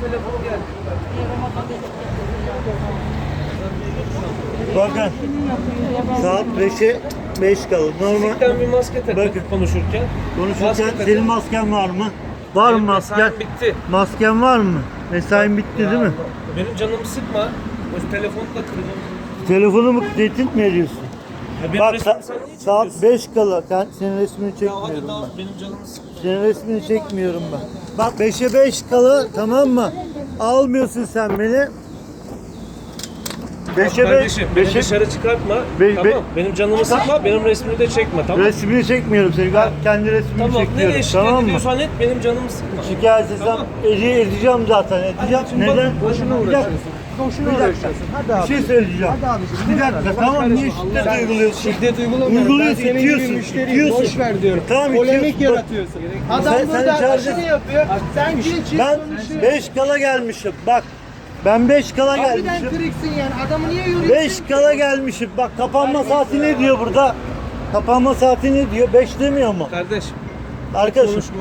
telefon. Bakın saat 5'e 5 kaldı. Normal Fizikten bir maske Bakın. konuşurken. Maske konuşurken takın. senin masken var mı? Var mı Benim masken? mesaim bitti. Masken var mı? Mesain bitti değil mi? Benim canımı sıkma. O telefonu da kıracağım. Telefonu mu tehdit mi ediyorsun? Ya benim Bak resmimi sa- sen niye saat çekiyorsun? 5 kala. Ben senin resmini Ya çekmiyorum hadi daha ben. benim canımı sıkma. Senin resmini çekmiyorum ben. Bak 5'e 5 kala tamam mı? Almıyorsun sen beni. 5'e 5. Kardeşim beni dışarı çıkartma. Be- tamam. be- benim canımı sıkma. Benim resmimi de çekme. Tamam. Resmini çekmiyorum seni. Ben kendi resmimi Tamam. Nereye çekiyorum. şikayet Tamam mı? ediyorsan et benim canımı sıkma. Şikayet etsem Tamam. ede- edeceğim zaten. Edeceğim. bak, Neden? boşuna Bir dakika. uğraşıyorsun. Boşuna Bir uğraşıyorsun. Hadi Bir abi. şey söyleyeceğim. Hadi abicim. Bir dakika tamam niye şiddet uyguluyorsun? Şiddet uygulamıyorum. Uyguluyorsun, Ben itiyorsun, itiyorsun. boş ver diyorum. Tamam, Polemik yaratıyorsun. Adam burada işini yapıyor. Sen çiğ çiğ Ben konuşuyorsun. 5 kala gelmişim. Bak. Ben 5 kala Harbiden gelmişim. kırıksın yani. Adamı niye yoruyorsun? 5 kala gelmişim. Bak kapanma saati ne diyor burada? Kapanma saati ne diyor? 5 demiyor mu? Kardeşim Arkadaşım konuşma.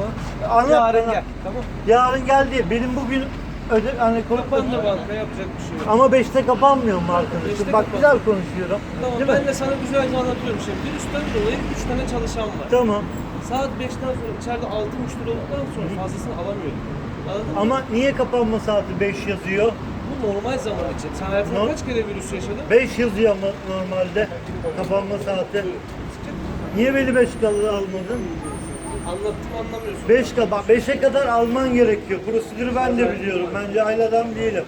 anlat Yarın bana. gel. Tamam. Yarın gel diye. Benim bugün öde hani Kapandı banka yapacak bir şey yok. ama 5'te kapanmıyor mu arkadaşım? Beşte Bak kapan- güzel konuşuyorum. Tamam Değil mi? ben de sana güzelce anlatıyorum şimdi. Virüsten dolayı 3 tane çalışan var. Tamam. Saat 5'ten sonra içeride 6 müşteri olduktan sonra fazlasını alamıyorum. Anladın mı? Ama niye kapanma saati 5 yazıyor? Bu normal zaman için. Sen hayatında Norm- kaç kere virüs yaşadın? 5 yazıyor ama normalde kapanma saati. Niye beni 5 kala almadın? Anlattım anlamıyorsun. 5 kala, 5'e kadar alman gerekiyor. Prosedürü ben de biliyorum. Ben cahil adam değilim.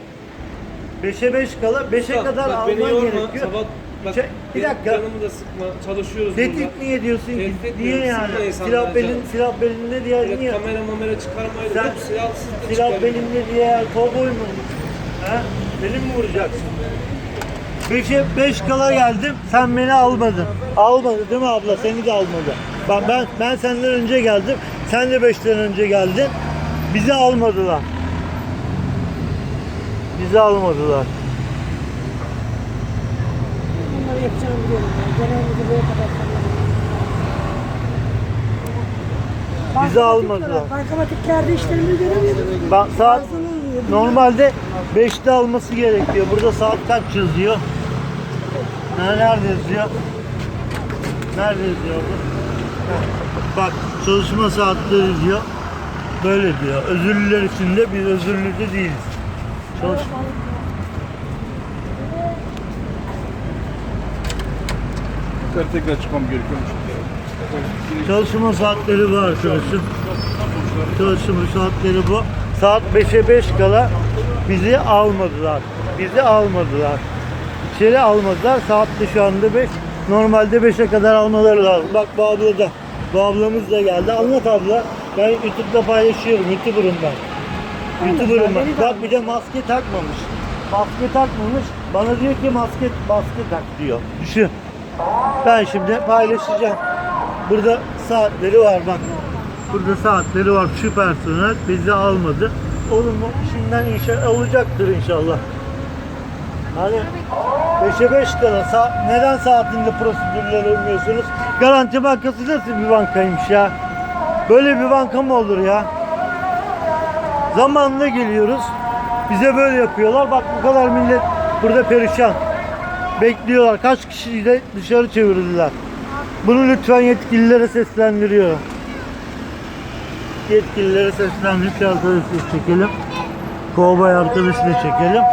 5'e 5 kala, 5'e Bak, kadar bak beni alman yorma. gerekiyor. Sabah bak Şey, bir benim dakika. Canımı da sıkma. Çalışıyoruz Tehdit niye diyorsun ki? Tehdit Niye diyorum, yani? sıkma Silah belin, canım. silah belinde diye burada. niye? Kamera mamera çıkarmayla. Sen Sen, silahsız da Silah çıkarım. belinde diye kovboy mu? He? Beni mi vuracaksın? 5'e 5 kala geldim. Sen beni almadın. Almadı değil mi abla? Seni de almadı. Ben ben ben senden önce geldim. Sen de 5'ten önce geldin. Bizi almadılar. Bizi almadılar. Bunları yapacağımı biliyorum. Genel müdürlüğe kadar. Bizi almadılar. Bankamatiklerde işlerimi göremiyorum. Bak saat normalde 5'te alması gerekiyor. Burada saat kaç yazıyor? Ne- Nerede yazıyor? Nerede yazıyor bu? Bak çalışma saatleri diyor. Böyle diyor. Özürlüler için de biz özürlü de değiliz. Çalış Yukarı tekrar çıkmam gerekiyormuş. Çalışma saatleri bu arkadaşım. Çalışma saatleri bu. Saat 5'e 5 kala bizi almadılar. Bizi almadılar. İçeri almadılar. Saat de şu anda 5. Normalde 5'e kadar almaları lazım. Bak bu abla da. Bu ablamız da geldi. Anlat abla. Ben YouTube'da paylaşıyorum. YouTuber'ım ben. YouTuber'ım ben. Bak bir de maske takmamış. Maske takmamış. Bana diyor ki maske, maske tak diyor. Düşün. Ben şimdi paylaşacağım. Burada saatleri var bak. Burada saatleri var. Şu personel bizi almadı. Olumlu işinden inşallah olacaktır inşallah. Hani 5'e 5 kala sa- neden saatinde prosedürler uymuyorsunuz? Garanti Bankası nasıl bir bankaymış ya? Böyle bir banka mı olur ya? Zamanla geliyoruz. Bize böyle yapıyorlar. Bak bu kadar millet burada perişan. Bekliyorlar. Kaç kişiyi de dışarı çevirdiler. Bunu lütfen yetkililere seslendiriyorum. Yetkililere seslendirip arkadaşı çekelim. Kovboy arkadaşı da çekelim.